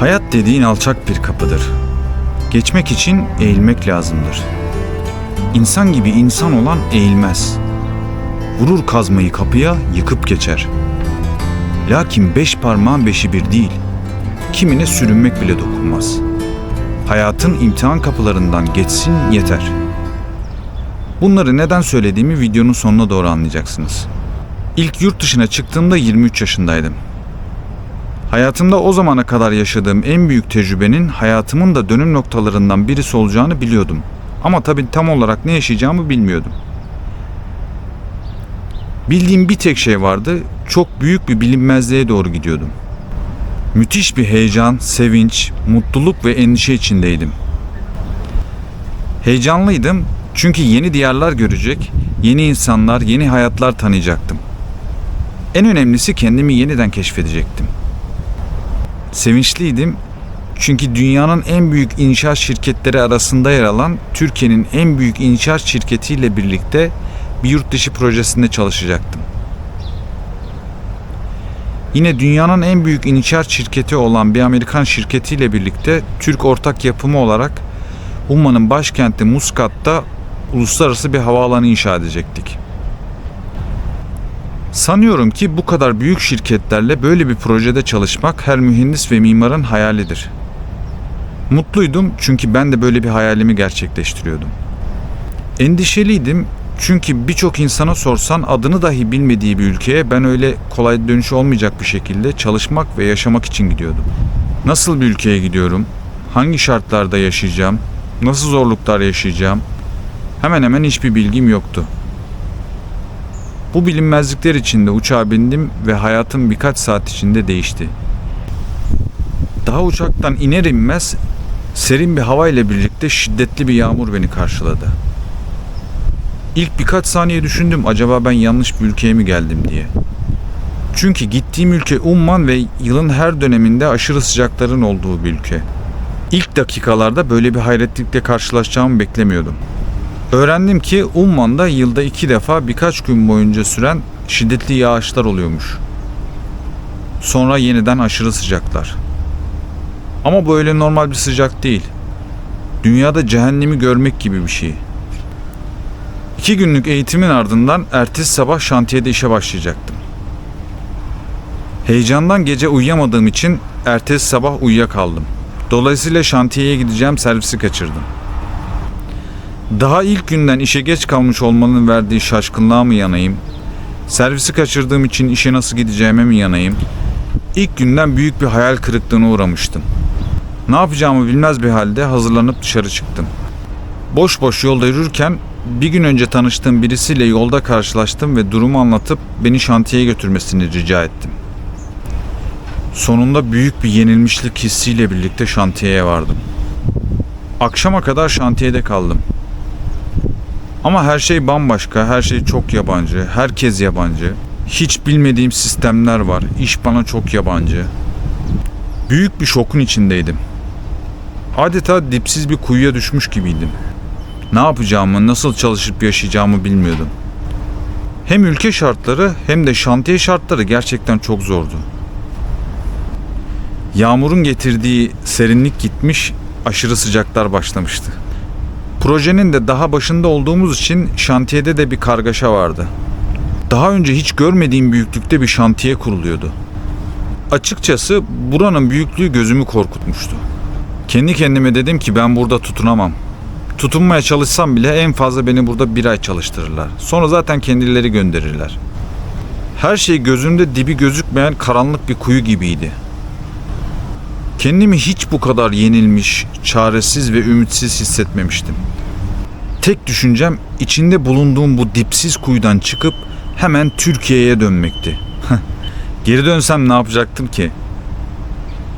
Hayat dediğin alçak bir kapıdır. Geçmek için eğilmek lazımdır. İnsan gibi insan olan eğilmez. Vurur kazmayı kapıya, yıkıp geçer. Lakin beş parmağın beşi bir değil. Kimine sürünmek bile dokunmaz. Hayatın imtihan kapılarından geçsin yeter. Bunları neden söylediğimi videonun sonuna doğru anlayacaksınız. İlk yurt dışına çıktığımda 23 yaşındaydım. Hayatımda o zamana kadar yaşadığım en büyük tecrübenin hayatımın da dönüm noktalarından birisi olacağını biliyordum. Ama tabii tam olarak ne yaşayacağımı bilmiyordum. Bildiğim bir tek şey vardı. Çok büyük bir bilinmezliğe doğru gidiyordum. Müthiş bir heyecan, sevinç, mutluluk ve endişe içindeydim. Heyecanlıydım çünkü yeni diyarlar görecek, yeni insanlar, yeni hayatlar tanıyacaktım. En önemlisi kendimi yeniden keşfedecektim. Sevinçliydim çünkü dünyanın en büyük inşaat şirketleri arasında yer alan Türkiye'nin en büyük inşaat şirketiyle birlikte bir yurt dışı projesinde çalışacaktım. Yine dünyanın en büyük inşaat şirketi olan bir Amerikan şirketiyle birlikte Türk ortak yapımı olarak Umman'ın başkenti Muskat'ta uluslararası bir havaalanı inşa edecektik. Sanıyorum ki bu kadar büyük şirketlerle böyle bir projede çalışmak her mühendis ve mimarın hayalidir. Mutluydum çünkü ben de böyle bir hayalimi gerçekleştiriyordum. Endişeliydim çünkü birçok insana sorsan adını dahi bilmediği bir ülkeye ben öyle kolay dönüş olmayacak bir şekilde çalışmak ve yaşamak için gidiyordum. Nasıl bir ülkeye gidiyorum? Hangi şartlarda yaşayacağım? Nasıl zorluklar yaşayacağım? Hemen hemen hiçbir bilgim yoktu. Bu bilinmezlikler içinde uçağa bindim ve hayatım birkaç saat içinde değişti. Daha uçaktan iner inmez serin bir hava ile birlikte şiddetli bir yağmur beni karşıladı. İlk birkaç saniye düşündüm acaba ben yanlış bir ülkeye mi geldim diye. Çünkü gittiğim ülke Umman ve yılın her döneminde aşırı sıcakların olduğu bir ülke. İlk dakikalarda böyle bir hayretlikle karşılaşacağımı beklemiyordum. Öğrendim ki Umman'da yılda iki defa birkaç gün boyunca süren şiddetli yağışlar oluyormuş. Sonra yeniden aşırı sıcaklar. Ama bu öyle normal bir sıcak değil. Dünyada cehennemi görmek gibi bir şey. İki günlük eğitimin ardından ertesi sabah şantiyede işe başlayacaktım. Heyecandan gece uyuyamadığım için ertesi sabah uyuyakaldım. Dolayısıyla şantiyeye gideceğim servisi kaçırdım. Daha ilk günden işe geç kalmış olmanın verdiği şaşkınlığa mı yanayım? Servisi kaçırdığım için işe nasıl gideceğime mi yanayım? İlk günden büyük bir hayal kırıklığına uğramıştım. Ne yapacağımı bilmez bir halde hazırlanıp dışarı çıktım. Boş boş yolda yürürken bir gün önce tanıştığım birisiyle yolda karşılaştım ve durumu anlatıp beni şantiyeye götürmesini rica ettim. Sonunda büyük bir yenilmişlik hissiyle birlikte şantiyeye vardım. Akşama kadar şantiyede kaldım. Ama her şey bambaşka, her şey çok yabancı, herkes yabancı. Hiç bilmediğim sistemler var, iş bana çok yabancı. Büyük bir şokun içindeydim. Adeta dipsiz bir kuyuya düşmüş gibiydim. Ne yapacağımı, nasıl çalışıp yaşayacağımı bilmiyordum. Hem ülke şartları hem de şantiye şartları gerçekten çok zordu. Yağmurun getirdiği serinlik gitmiş, aşırı sıcaklar başlamıştı. Projenin de daha başında olduğumuz için şantiyede de bir kargaşa vardı. Daha önce hiç görmediğim büyüklükte bir şantiye kuruluyordu. Açıkçası buranın büyüklüğü gözümü korkutmuştu. Kendi kendime dedim ki ben burada tutunamam. Tutunmaya çalışsam bile en fazla beni burada bir ay çalıştırırlar. Sonra zaten kendileri gönderirler. Her şey gözümde dibi gözükmeyen karanlık bir kuyu gibiydi. Kendimi hiç bu kadar yenilmiş, çaresiz ve ümitsiz hissetmemiştim. Tek düşüncem içinde bulunduğum bu dipsiz kuyudan çıkıp hemen Türkiye'ye dönmekti. Geri dönsem ne yapacaktım ki?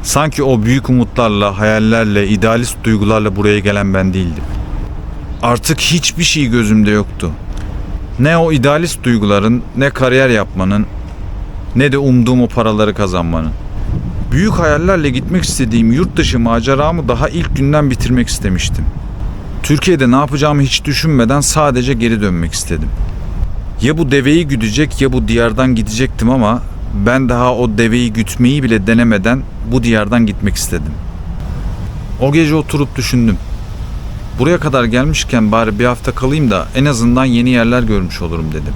Sanki o büyük umutlarla, hayallerle, idealist duygularla buraya gelen ben değildim. Artık hiçbir şey gözümde yoktu. Ne o idealist duyguların, ne kariyer yapmanın, ne de umduğum o paraları kazanmanın. Büyük hayallerle gitmek istediğim yurt dışı maceramı daha ilk günden bitirmek istemiştim. Türkiye'de ne yapacağımı hiç düşünmeden sadece geri dönmek istedim. Ya bu deveyi güdecek ya bu diyardan gidecektim ama ben daha o deveyi gütmeyi bile denemeden bu diyardan gitmek istedim. O gece oturup düşündüm. Buraya kadar gelmişken bari bir hafta kalayım da en azından yeni yerler görmüş olurum dedim.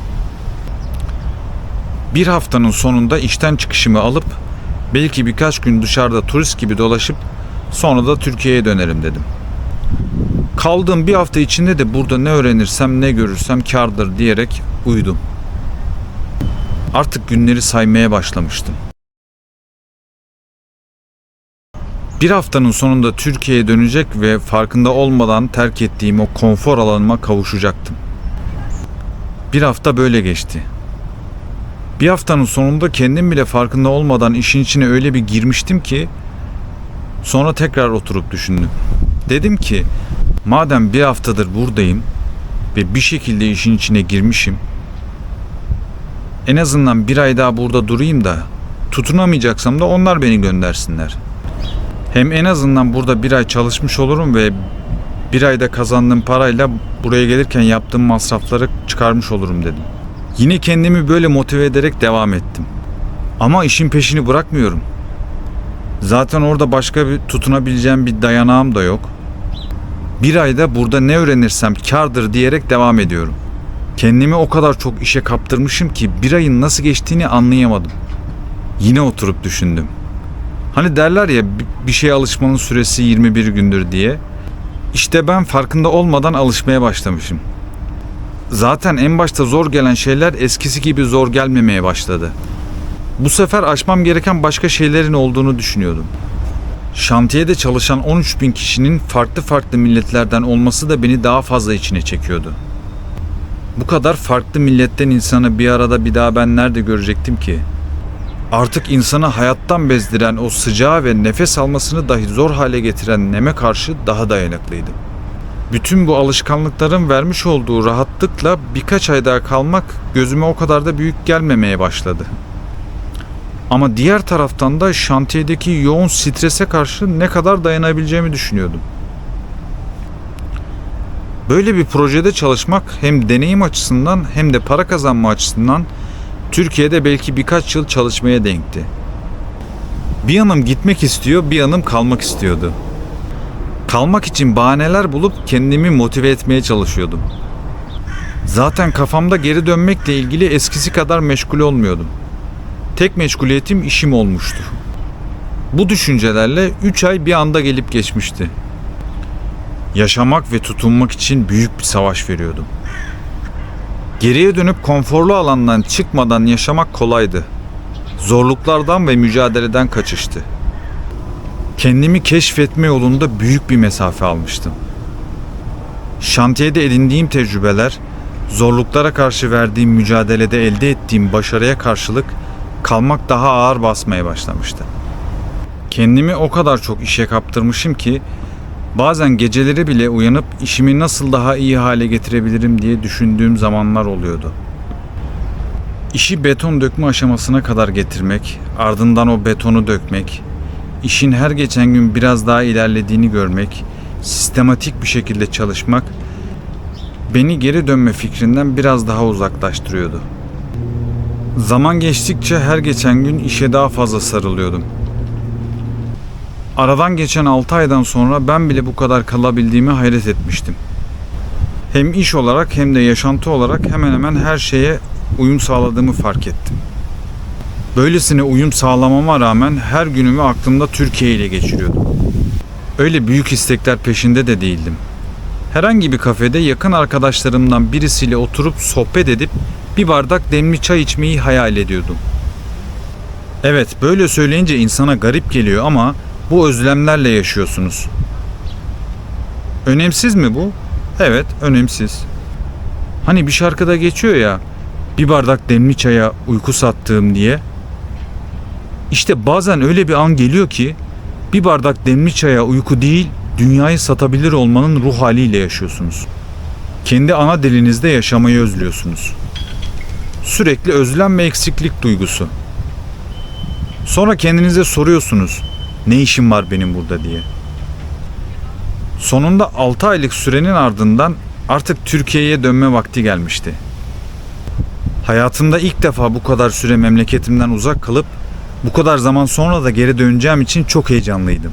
Bir haftanın sonunda işten çıkışımı alıp belki birkaç gün dışarıda turist gibi dolaşıp sonra da Türkiye'ye dönerim dedim. Kaldığım bir hafta içinde de burada ne öğrenirsem ne görürsem kardır diyerek uyudum. Artık günleri saymaya başlamıştım. Bir haftanın sonunda Türkiye'ye dönecek ve farkında olmadan terk ettiğim o konfor alanıma kavuşacaktım. Bir hafta böyle geçti. Bir haftanın sonunda kendim bile farkında olmadan işin içine öyle bir girmiştim ki sonra tekrar oturup düşündüm. Dedim ki madem bir haftadır buradayım ve bir şekilde işin içine girmişim en azından bir ay daha burada durayım da tutunamayacaksam da onlar beni göndersinler. Hem en azından burada bir ay çalışmış olurum ve bir ayda kazandığım parayla buraya gelirken yaptığım masrafları çıkarmış olurum dedim. Yine kendimi böyle motive ederek devam ettim. Ama işin peşini bırakmıyorum. Zaten orada başka bir tutunabileceğim bir dayanağım da yok. Bir ayda burada ne öğrenirsem kardır diyerek devam ediyorum. Kendimi o kadar çok işe kaptırmışım ki bir ayın nasıl geçtiğini anlayamadım. Yine oturup düşündüm. Hani derler ya bi- bir şeye alışmanın süresi 21 gündür diye. İşte ben farkında olmadan alışmaya başlamışım. Zaten en başta zor gelen şeyler eskisi gibi zor gelmemeye başladı. Bu sefer aşmam gereken başka şeylerin olduğunu düşünüyordum. Şantiyede çalışan 13 bin kişinin farklı farklı milletlerden olması da beni daha fazla içine çekiyordu. Bu kadar farklı milletten insanı bir arada bir daha ben nerede görecektim ki? Artık insanı hayattan bezdiren o sıcağı ve nefes almasını dahi zor hale getiren neme karşı daha dayanıklıydım. Bütün bu alışkanlıkların vermiş olduğu rahatlıkla birkaç ay daha kalmak gözüme o kadar da büyük gelmemeye başladı. Ama diğer taraftan da şantiyedeki yoğun strese karşı ne kadar dayanabileceğimi düşünüyordum. Böyle bir projede çalışmak hem deneyim açısından hem de para kazanma açısından Türkiye'de belki birkaç yıl çalışmaya denkti. Bir yanım gitmek istiyor, bir yanım kalmak istiyordu. Kalmak için bahaneler bulup kendimi motive etmeye çalışıyordum. Zaten kafamda geri dönmekle ilgili eskisi kadar meşgul olmuyordum. Tek meşguliyetim işim olmuştu. Bu düşüncelerle 3 ay bir anda gelip geçmişti. Yaşamak ve tutunmak için büyük bir savaş veriyordum. Geriye dönüp konforlu alandan çıkmadan yaşamak kolaydı. Zorluklardan ve mücadeleden kaçıştı. Kendimi keşfetme yolunda büyük bir mesafe almıştım. Şantiyede edindiğim tecrübeler, zorluklara karşı verdiğim mücadelede elde ettiğim başarıya karşılık kalmak daha ağır basmaya başlamıştı. Kendimi o kadar çok işe kaptırmışım ki bazen geceleri bile uyanıp işimi nasıl daha iyi hale getirebilirim diye düşündüğüm zamanlar oluyordu. İşi beton dökme aşamasına kadar getirmek, ardından o betonu dökmek, işin her geçen gün biraz daha ilerlediğini görmek, sistematik bir şekilde çalışmak beni geri dönme fikrinden biraz daha uzaklaştırıyordu. Zaman geçtikçe her geçen gün işe daha fazla sarılıyordum. Aradan geçen 6 aydan sonra ben bile bu kadar kalabildiğimi hayret etmiştim. Hem iş olarak hem de yaşantı olarak hemen hemen her şeye uyum sağladığımı fark ettim. Böylesine uyum sağlamama rağmen her günümü aklımda Türkiye ile geçiriyordum. Öyle büyük istekler peşinde de değildim. Herhangi bir kafede yakın arkadaşlarımdan birisiyle oturup sohbet edip bir bardak demli çay içmeyi hayal ediyordum. Evet, böyle söyleyince insana garip geliyor ama bu özlemlerle yaşıyorsunuz. Önemsiz mi bu? Evet, önemsiz. Hani bir şarkıda geçiyor ya, bir bardak demli çaya uyku sattığım diye. İşte bazen öyle bir an geliyor ki bir bardak demli çaya uyku değil, dünyayı satabilir olmanın ruh haliyle yaşıyorsunuz. Kendi ana dilinizde yaşamayı özlüyorsunuz. Sürekli özlem ve eksiklik duygusu. Sonra kendinize soruyorsunuz. Ne işim var benim burada diye. Sonunda 6 aylık sürenin ardından artık Türkiye'ye dönme vakti gelmişti. Hayatımda ilk defa bu kadar süre memleketimden uzak kalıp bu kadar zaman sonra da geri döneceğim için çok heyecanlıydım.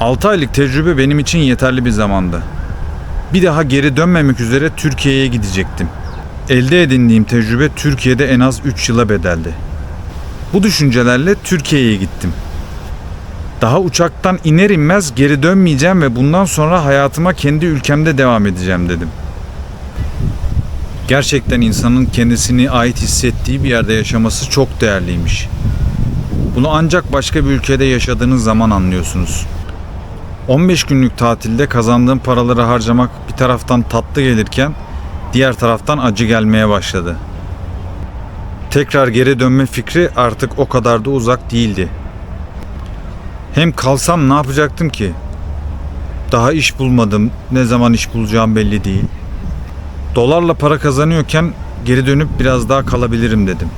6 aylık tecrübe benim için yeterli bir zamandı. Bir daha geri dönmemek üzere Türkiye'ye gidecektim. Elde edindiğim tecrübe Türkiye'de en az 3 yıla bedeldi. Bu düşüncelerle Türkiye'ye gittim. Daha uçaktan iner inmez geri dönmeyeceğim ve bundan sonra hayatıma kendi ülkemde devam edeceğim dedim. Gerçekten insanın kendisini ait hissettiği bir yerde yaşaması çok değerliymiş. Bunu ancak başka bir ülkede yaşadığınız zaman anlıyorsunuz. 15 günlük tatilde kazandığım paraları harcamak bir taraftan tatlı gelirken diğer taraftan acı gelmeye başladı. Tekrar geri dönme fikri artık o kadar da uzak değildi. Hem kalsam ne yapacaktım ki? Daha iş bulmadım. Ne zaman iş bulacağım belli değil. Dolarla para kazanıyorken geri dönüp biraz daha kalabilirim dedim.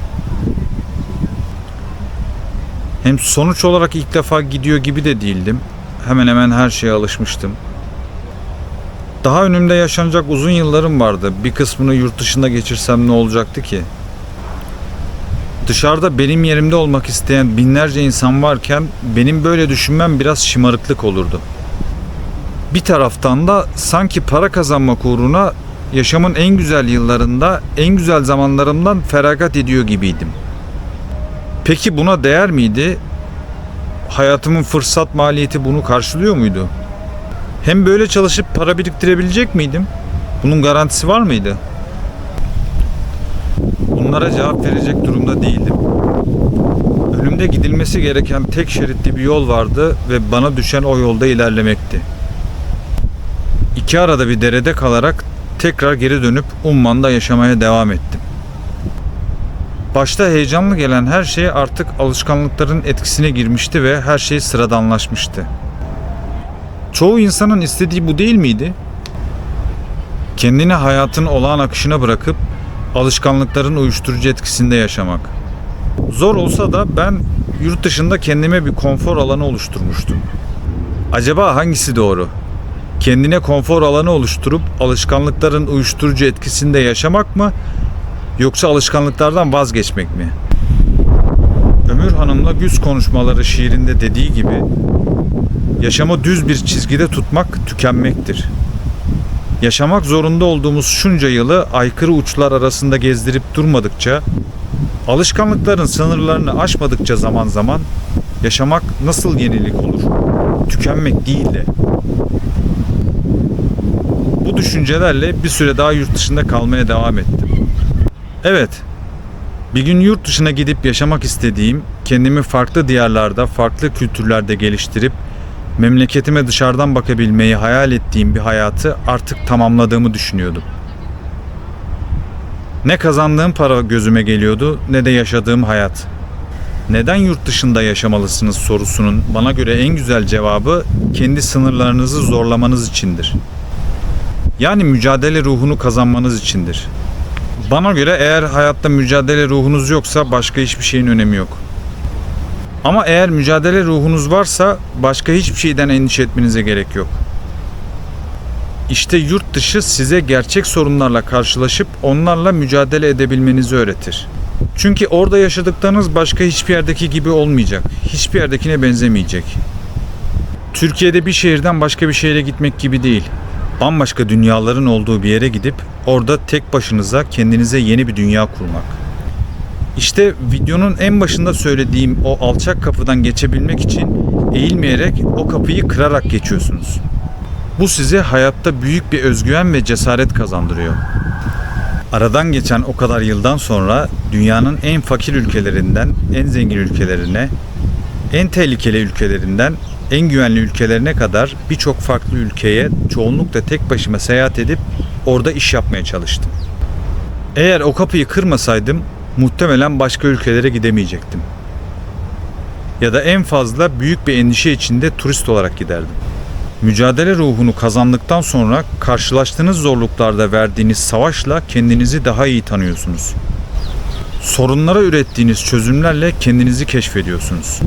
Hem sonuç olarak ilk defa gidiyor gibi de değildim. Hemen hemen her şeye alışmıştım. Daha önümde yaşanacak uzun yıllarım vardı. Bir kısmını yurt dışında geçirsem ne olacaktı ki? Dışarıda benim yerimde olmak isteyen binlerce insan varken benim böyle düşünmem biraz şımarıklık olurdu. Bir taraftan da sanki para kazanmak uğruna yaşamın en güzel yıllarında, en güzel zamanlarımdan feragat ediyor gibiydim. Peki buna değer miydi? Hayatımın fırsat maliyeti bunu karşılıyor muydu? Hem böyle çalışıp para biriktirebilecek miydim? Bunun garantisi var mıydı? Bunlara cevap verecek durumda değildim. Önümde gidilmesi gereken tek şeritli bir yol vardı ve bana düşen o yolda ilerlemekti. İki arada bir derede kalarak tekrar geri dönüp Umman'da yaşamaya devam ettim. Başta heyecanlı gelen her şey artık alışkanlıkların etkisine girmişti ve her şey sıradanlaşmıştı. Çoğu insanın istediği bu değil miydi? Kendini hayatın olağan akışına bırakıp alışkanlıkların uyuşturucu etkisinde yaşamak. Zor olsa da ben yurt dışında kendime bir konfor alanı oluşturmuştum. Acaba hangisi doğru? Kendine konfor alanı oluşturup alışkanlıkların uyuşturucu etkisinde yaşamak mı yoksa alışkanlıklardan vazgeçmek mi? Ömür Hanım'la Güz konuşmaları şiirinde dediği gibi yaşamı düz bir çizgide tutmak tükenmektir. Yaşamak zorunda olduğumuz şunca yılı aykırı uçlar arasında gezdirip durmadıkça, alışkanlıkların sınırlarını aşmadıkça zaman zaman yaşamak nasıl yenilik olur? Tükenmek değil de. Bu düşüncelerle bir süre daha yurt dışında kalmaya devam ettim. Evet, bir gün yurt dışına gidip yaşamak istediğim, kendimi farklı diyarlarda, farklı kültürlerde geliştirip memleketime dışarıdan bakabilmeyi hayal ettiğim bir hayatı artık tamamladığımı düşünüyordum. Ne kazandığım para gözüme geliyordu ne de yaşadığım hayat. Neden yurt dışında yaşamalısınız sorusunun bana göre en güzel cevabı kendi sınırlarınızı zorlamanız içindir. Yani mücadele ruhunu kazanmanız içindir. Bana göre eğer hayatta mücadele ruhunuz yoksa başka hiçbir şeyin önemi yok. Ama eğer mücadele ruhunuz varsa başka hiçbir şeyden endişe etmenize gerek yok. İşte yurt dışı size gerçek sorunlarla karşılaşıp onlarla mücadele edebilmenizi öğretir. Çünkü orada yaşadıklarınız başka hiçbir yerdeki gibi olmayacak. Hiçbir yerdekine benzemeyecek. Türkiye'de bir şehirden başka bir şehre gitmek gibi değil. Bambaşka dünyaların olduğu bir yere gidip orada tek başınıza kendinize yeni bir dünya kurmak. İşte videonun en başında söylediğim o alçak kapıdan geçebilmek için eğilmeyerek o kapıyı kırarak geçiyorsunuz. Bu size hayatta büyük bir özgüven ve cesaret kazandırıyor. Aradan geçen o kadar yıldan sonra dünyanın en fakir ülkelerinden en zengin ülkelerine, en tehlikeli ülkelerinden en güvenli ülkelerine kadar birçok farklı ülkeye çoğunlukla tek başıma seyahat edip orada iş yapmaya çalıştım. Eğer o kapıyı kırmasaydım muhtemelen başka ülkelere gidemeyecektim. Ya da en fazla büyük bir endişe içinde turist olarak giderdim. Mücadele ruhunu kazandıktan sonra karşılaştığınız zorluklarda verdiğiniz savaşla kendinizi daha iyi tanıyorsunuz. Sorunlara ürettiğiniz çözümlerle kendinizi keşfediyorsunuz.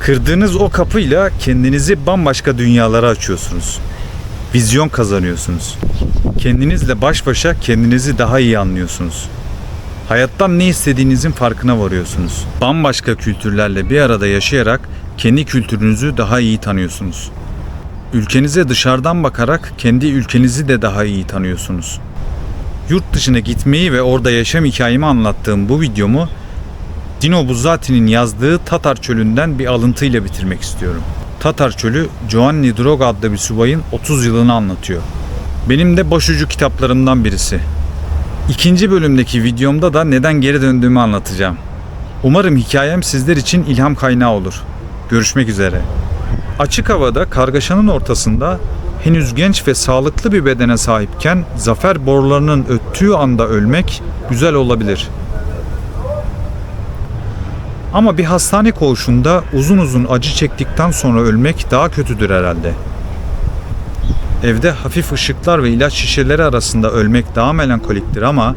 Kırdığınız o kapıyla kendinizi bambaşka dünyalara açıyorsunuz. Vizyon kazanıyorsunuz. Kendinizle baş başa kendinizi daha iyi anlıyorsunuz. Hayattan ne istediğinizin farkına varıyorsunuz. Bambaşka kültürlerle bir arada yaşayarak kendi kültürünüzü daha iyi tanıyorsunuz. Ülkenize dışarıdan bakarak kendi ülkenizi de daha iyi tanıyorsunuz. Yurt dışına gitmeyi ve orada yaşam hikayemi anlattığım bu videomu Dino Buzzati'nin yazdığı Tatar Çölü'nden bir alıntıyla bitirmek istiyorum. Tatar Çölü, Giovanni Droga adlı bir subayın 30 yılını anlatıyor. Benim de başucu kitaplarımdan birisi. İkinci bölümdeki videomda da neden geri döndüğümü anlatacağım. Umarım hikayem sizler için ilham kaynağı olur. Görüşmek üzere. Açık havada kargaşanın ortasında henüz genç ve sağlıklı bir bedene sahipken zafer borularının öttüğü anda ölmek güzel olabilir. Ama bir hastane koğuşunda uzun uzun acı çektikten sonra ölmek daha kötüdür herhalde. Evde hafif ışıklar ve ilaç şişeleri arasında ölmek daha melankoliktir ama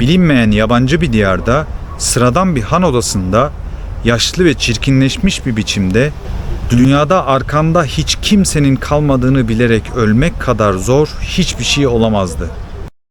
bilinmeyen yabancı bir diyarda sıradan bir han odasında yaşlı ve çirkinleşmiş bir biçimde dünyada arkanda hiç kimsenin kalmadığını bilerek ölmek kadar zor hiçbir şey olamazdı.''